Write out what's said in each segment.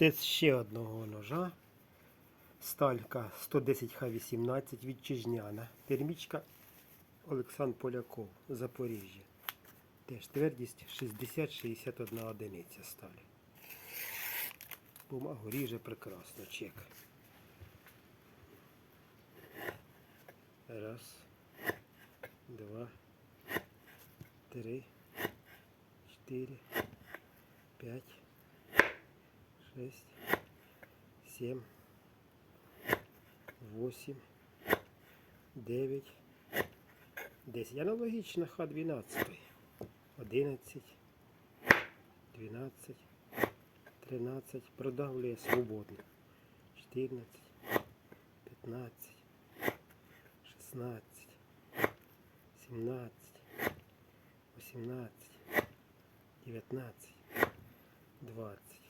Тест ще одного ножа. Сталька 110 Х18 вітчизняна. Термічка Олександр Поляков, Запоріжжя. Теж твердість 60-61 одиниця сталі. Бумагу ріже прекрасно, чек. Раз, два, три, чотири, п'ять, шесть, семь, восемь, девять, десять. Аналогічно Х12. Одинадцять, дванадцять, тринадцять. Продавлює свободно. Чотирнадцять, п'ятнадцять, шістнадцять, сімнадцять, вісімнадцять, дев'ятнадцять, двадцять,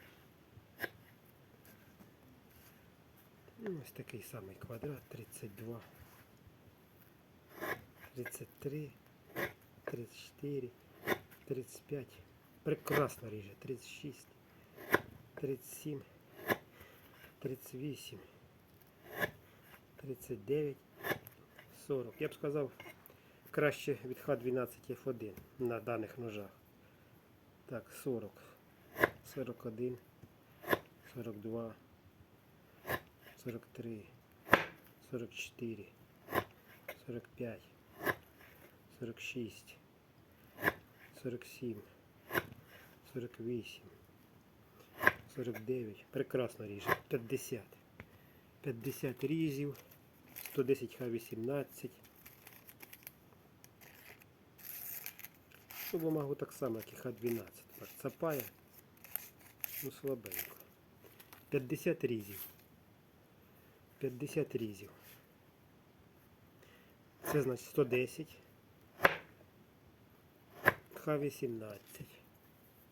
ось такий самий квадрат, 32, 33, 34, 35. Прекрасно ріже. 36, 37, 38, 39, 40. Я б сказав, краще від Х12 F1 на даних ножах. Так, 40, 41, 42. 43, 44, 45, 46, 47, 48, 49. Прекрасно ріже. 50. 50 різів. 110 Х18. Ну, бумагу так само, як і Х12. Так, цапає. Ну, слабенько. 50 різів. 50 різів. Це значить 110. Х18.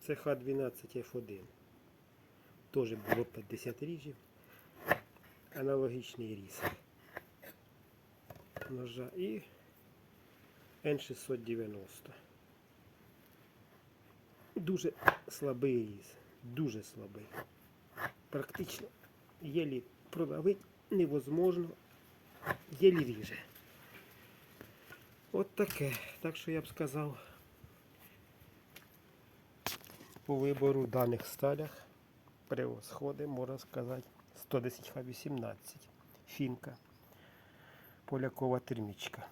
Це Х12 F1. Теж було 50 різів. Аналогічний різ. Ножа і N690. Дуже слабий різ. Дуже слабий. Практично єлі продавити невозможно. є ріже. От таке. Так що я б сказав по вибору в даних сталях превосходи, можна сказати, 110 Х18. Фінка. Полякова термічка.